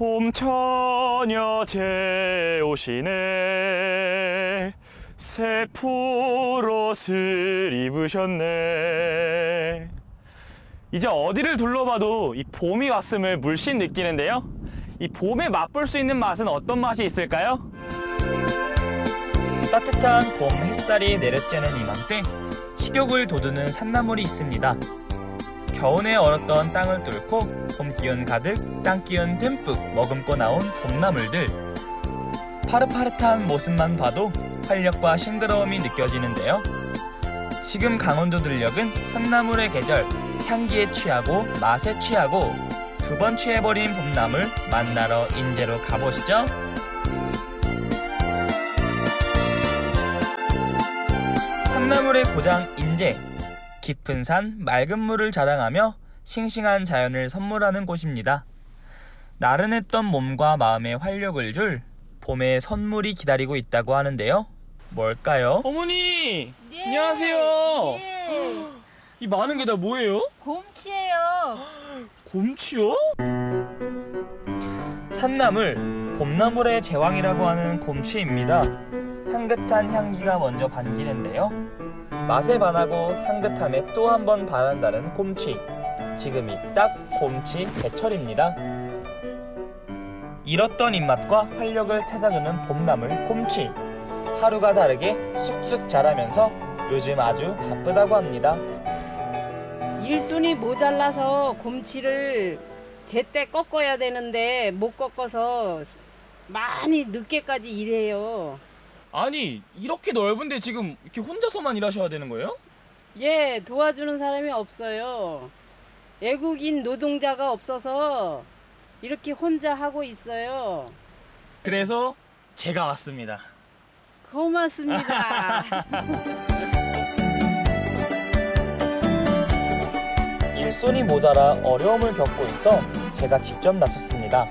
봄 처녀 재오시네 새 푸롯을 입으셨네 이제 어디를 둘러봐도 이 봄이 왔음을 물씬 느끼는데요 이 봄에 맛볼 수 있는 맛은 어떤 맛이 있을까요? 따뜻한 봄 햇살이 내려쬐는 이맘때 식욕을 돋우는 산나물이 있습니다. 겨우내 얼었던 땅을 뚫고 봄 기운 가득 땅 기운 듬뿍 머금고 나온 봄나물들. 파릇파릇한 모습만 봐도 활력과 싱그러움이 느껴지는데요. 지금 강원도 들녘은 산나물의 계절, 향기에 취하고 맛에 취하고 두 번 취해버린 봄나물 만나러 인제로 가보시죠. 산나물의 고장 인제 깊은 산 맑은 물을 자랑하며 싱싱한 자연을 선물하는 곳입니다. 나른했던 몸과 마음에 활력을 줄 봄의 선물이 기다리고 있다고 하는데요. 뭘까요? 어머니! 네. 안녕하세요. 네. 이 많은 게 다 뭐예요? 곰치예요. 곰치요? 산나물, 봄나물의 제왕이라고 하는 곰치입니다. 향긋한 향기가 먼저 반기는데요. 맛에 반하고 향긋함에 또 한 번 반한다는 곰치. 지금이 딱 곰치 제철입니다. 잃었던 입맛과 활력을 찾아주는 봄나물 곰치. 하루가 다르게 쑥쑥 자라면서 요즘 아주 바쁘다고 합니다. 일손이 모자라서 곰치를 제때 꺾어야 되는데 못 꺾어서 많이 늦게까지 일해요. 아니 이렇게 넓은데 지금 이렇게 혼자서만 일하셔야 되는 거예요? 예, 도와주는 사람이 없어요. 외국인 노동자가 없어서 이렇게 혼자 하고 있어요. 그래서 제가 왔습니다. 고맙습니다. 일손이 모자라 어려움을 겪고 있어 제가 직접 나섰습니다.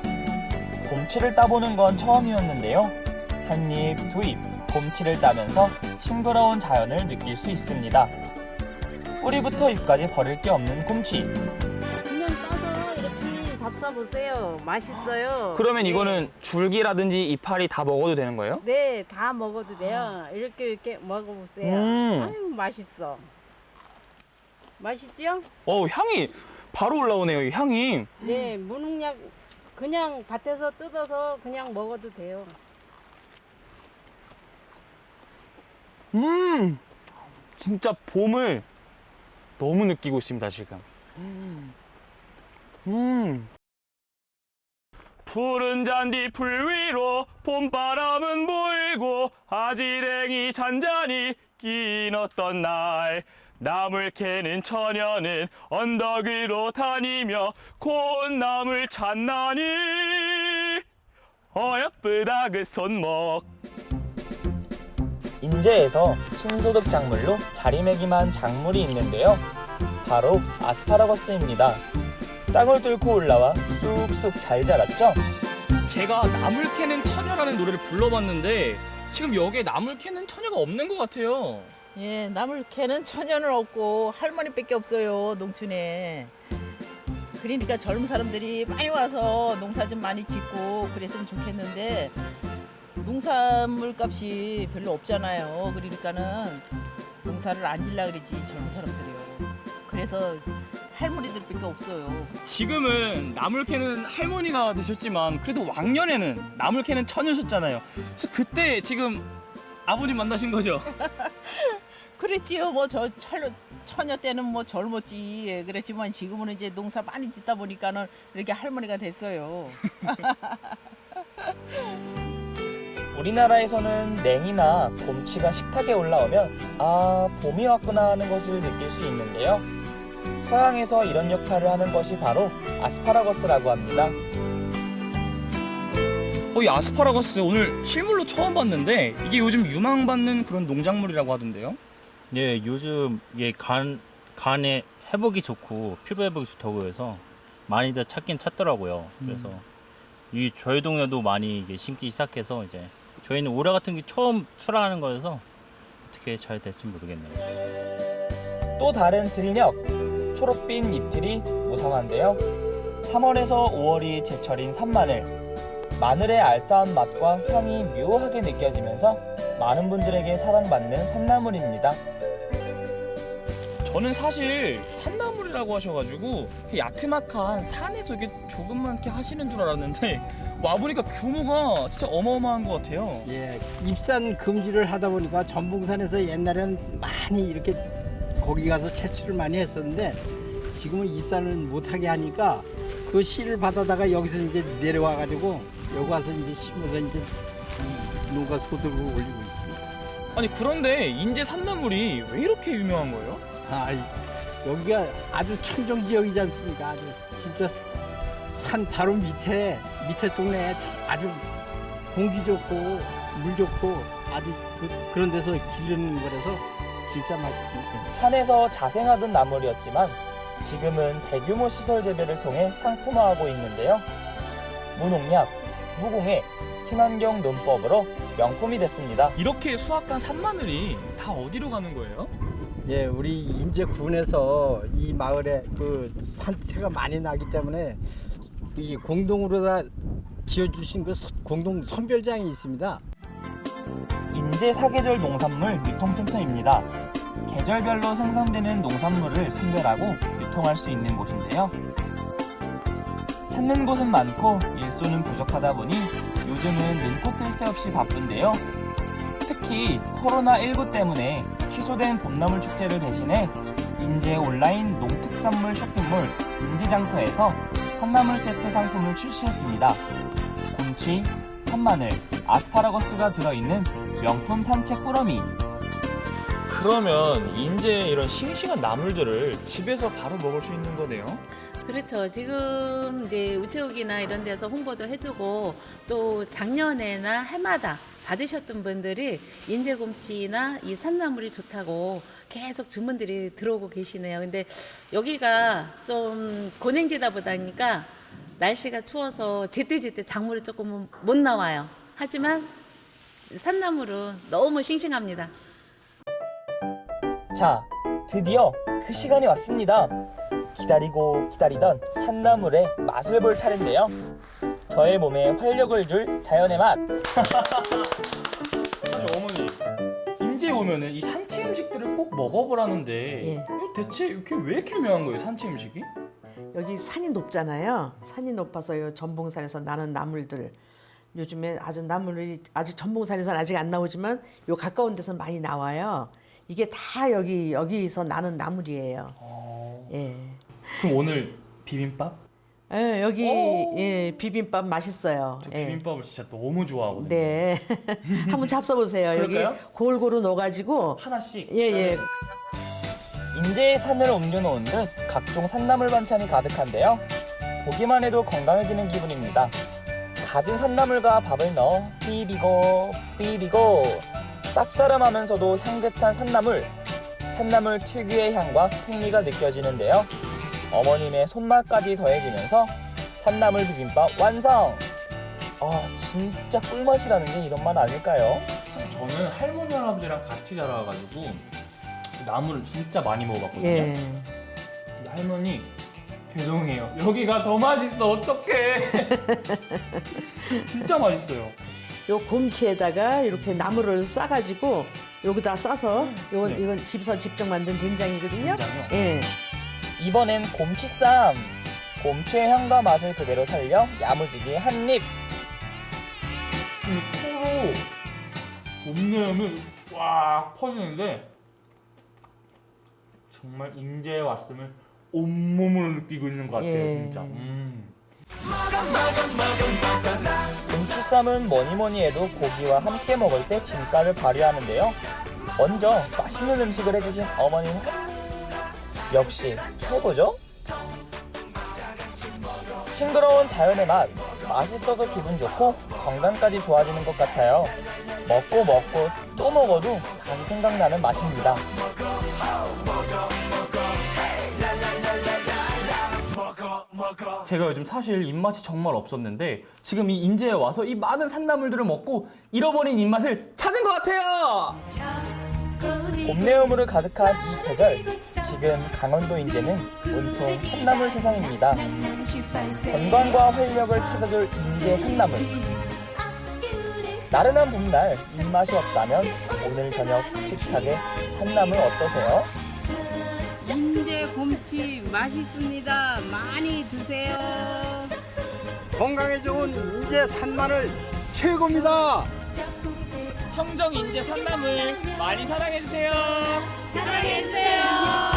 곰치를 따보는 건 처음이었는데요. 한 입, 두 입, 곰치를 따면서 싱그러운 자연을 느낄 수 있습니다. 뿌리부터 잎까지 버릴 게 없는 곰치. 그냥 따서 이렇게 잡숴 보세요. 맛있어요. 그러면 네. 이거는 줄기라든지 이파리 다 먹어도 되는 거예요? 네, 다 먹어도 돼요. 이렇게 이렇게 먹어보세요. 음. 아유, 맛있어. 맛있죠? 어 향이 바로 올라오네요 이 향이 네, 무농약 그냥 밭에서 뜯어서 그냥 먹어도 돼요. 음! 진짜 봄을 너무 느끼고 있습니다 지금. 음! 푸른 잔디 풀 위로 봄바람은 불고 아지랭이 잔잔히 긴 어떤 날. 나물 캐는 처녀는 언덕 위로 다니며 콧나물 찾나니? 어여쁘다 그 손목 인제에서 신소득 작물로 자리매김한 작물이 있는데요. 바로 아스파라거스입니다. 땅을 뚫고 올라와 쑥쑥 잘 자랐죠? 제가 나물 캐는 처녀라는 노래를 불러봤는데 지금 여기에 나물 캐는 처녀가 없는 것 같아요. 예, 나물 캐는 천연은 없고 할머니밖에 없어요 농촌에. 그러니까 젊은 사람들이 많이 와서 농사 좀 많이 짓고 그랬으면 좋겠는데 농산물 값이 별로 없잖아요. 그러니까는 농사를 안 질라 그러지 젊은 사람들이요. 그래서 할머니들밖에 없어요. 지금은 나물 캐는 할머니가 되셨지만 그래도 왕년에는 나물 캐는 처녀셨잖아요. 그래서 그때 지금 아버님 만나신 거죠? 그랬지요. 뭐 저 처녀 때는 뭐 젊었지. 그랬지만 지금은 이제 농사 많이 짓다 보니까는 이렇게 할머니가 됐어요. 우리나라에서는 냉이나 곰치가 식탁에 올라오면 아 봄이 왔구나 하는 것을 느낄 수 있는데요. 서양에서 이런 역할을 하는 것이 바로 아스파라거스라고 합니다. 어, 이 아스파라거스 오늘 실물로 처음 봤는데 이게 요즘 유망받는 그런 농작물이라고 하던데요. 예, 요즘 예, 간 간에 회복이 좋고 피부 회복이 좋다고 해서 많이들 찾긴 찾더라고요. 그래서 이 저희 동네도 많이 이게 심기 시작해서 이제 저희는 올해 같은 게 처음 출하하는 거여서 어떻게 잘 될지 모르겠네요. 또 다른 들녘 초록빛 잎틀이 무성한데요. 3월에서 5월이 제철인 산마늘. 마늘의 알싸한 맛과 향이 묘하게 느껴지면서 많은 분들에게 사랑받는 산나물입니다. 저는 사실 산나물이라고 하셔가지고 그 야트막한 산에서 이게 조금만 이렇게 하시는 줄 알았는데 와보니까 규모가 진짜 어마어마한 것 같아요. 예, 입산 금지를 하다 보니까 전봉산에서 옛날에는 많이 이렇게 거기 가서 채취를 많이 했었는데 지금은 입산을 못하게 하니까 그 씨를 받아다가 여기서 이제 내려와 가지고 여기 와서 이제 심어서 이제 이 농가 소득을 올리고 있습니다. 아니 그런데 인제 산나물이 왜 이렇게 유명한 거예요? 아, 이- 여기가 아주 청정 지역이지 않습니까? 아주 진짜 산 바로 밑에 밑에 동네에 아주 공기 좋고 물 좋고 아주 그, 런 데서 기르는 거라서 진짜 맛있습니다. 산에서 자생하던 나물이었지만 지금은 대규모 시설 재배를 통해 상품화하고 있는데요. 무농약, 무공해, 친환경 논법으로 명품이 됐습니다. 이렇게 수확한 산마늘이 다 어디로 가는 거예요? 예, 우리 인제 군에서 이 마을에 그 산채가 많이 나기 때문에 이 공동으로 다 지어주신 그 서- 공동 선별장이 있습니다. 인제 사계절 농산물 유통센터입니다. 계절별로 생산되는 농산물을 선별하고 유통할 수 있는 곳인데요. 찾는 곳은 많고 일손은 부족하다 보니 요즘은 뜰새 없이 바쁜데요. 특히 코로나19 때문에 취소된 봄나물 축제를 대신해 인제 온라인 농특산물 쇼핑몰 인제장터에서 산나물 세트 상품을 출시했습니다. 곰치, 산마늘, 아스파라거스가 들어있는 명품 산채 꾸러미. 그러면 인제 이런 싱싱한 나물들을 집에서 바로 먹을 수 있는 거네요? 그렇죠. 지금 이제 우체국이나 이런 데서 홍보도 해주고 또 작년에나 해마다 받으셨던 분들이 인제곰치나 이 산나물이 좋다고 계속 주문들이 들어오고 계시네요. 근데 여기가 좀 고냉지다 보다니까 날씨가 추워서 제때제때 작물이 조금 못 나와요. 하지만 산나물은 너무 싱싱합니다. 자, 드디어 그 시간이 왔습니다. 기다리고 기다리던 산나물의 맛을 볼 차례인데요. 저의 몸에 활력을 줄 자연의 맛. 오면은 이 산채 음식들을 꼭 먹어보라는데 예. 이거 대체 이렇게 왜 이렇게 유명한 거예요 산채 음식이? 여기 산이 높잖아요. 산이 높아서 요 전봉산에서 나는 나물들 요즘에 아주 나물이 아직 전봉산에서는 아직 안 나오지만 요 가까운 데서 많이 나와요. 이게 다 여기 여기서 나는 나물이에요. 예. 그럼 오늘 비빔밥? 예, 여기 예, 비빔밥 맛있어요. 저 예. 비빔밥을 진짜 너무 좋아하거든요 네. 한번 잡숴보세요. 여기 그럴까요? 골고루 넣어가지고 하나씩 예, 예. 인제의 산을 옮겨놓은 듯 각종 산나물 반찬이 가득한데요. 보기만 해도 건강해지는 기분입니다. 가진 산나물과 밥을 넣어 비비고 비비고 쌉싸름하면서도 향긋한 산나물 산나물 특유의 향과 풍미가 느껴지는데요. 어머님의 손맛까지 더해지면서 산나물 비빔밥 완성! 아 진짜 꿀맛이라는 게 이런 맛 아닐까요? 저는 할머니 할아버지랑 같이 자라가지고 나물을 진짜 많이 먹어봤거든요 예. 근데 할머니 죄송해요 여기가 더 맛있어 어떡해 진짜 맛있어요 요 곰치에다가 이렇게 나물을 싸가지고 여기다 싸서 요건 네. 이건 집에서 직접 만든 된장이거든요. 된장이요? 예. 이번엔 곰치쌈! 곰치의 향과 맛을 그대로 살려 야무지게 한 입! 이 코로 봄내음이 꽉 퍼지는데 정말 인제에 왔으면 온몸으로 느끼고 있는 것 같아요 예. 진짜 음. 곰치쌈은 뭐니 뭐니 해도 고기와 함께 먹을 때 진가를 발휘하는데요. 먼저 맛있는 음식을 해주신 어머님 역시 최고죠? 싱그러운 자연의 맛, 맛있어서 기분 좋고 건강까지 좋아지는 것 같아요. 먹고 먹고 또 먹어도 다시 생각나는 맛입니다. 제가 요즘 사실 입맛이 정말 없었는데 지금 이 인제에 와서 이 많은 산나물들을 먹고 잃어버린 입맛을 찾은 것 같아요 봄내음으로 가득한 이 계절 지금 강원도 인제는 온통 산나물 세상입니다. 건강과 활력을 찾아줄 인제 산나물. 나른한 봄날 입맛이 없다면 오늘 저녁 식탁에 산나물 어떠세요? 인제 곰치 맛있습니다. 많이 드세요. 건강에 좋은 인제 산마늘 최고입니다. 청정 인제 산나물 많이 사랑해주세요. 사랑해주세요.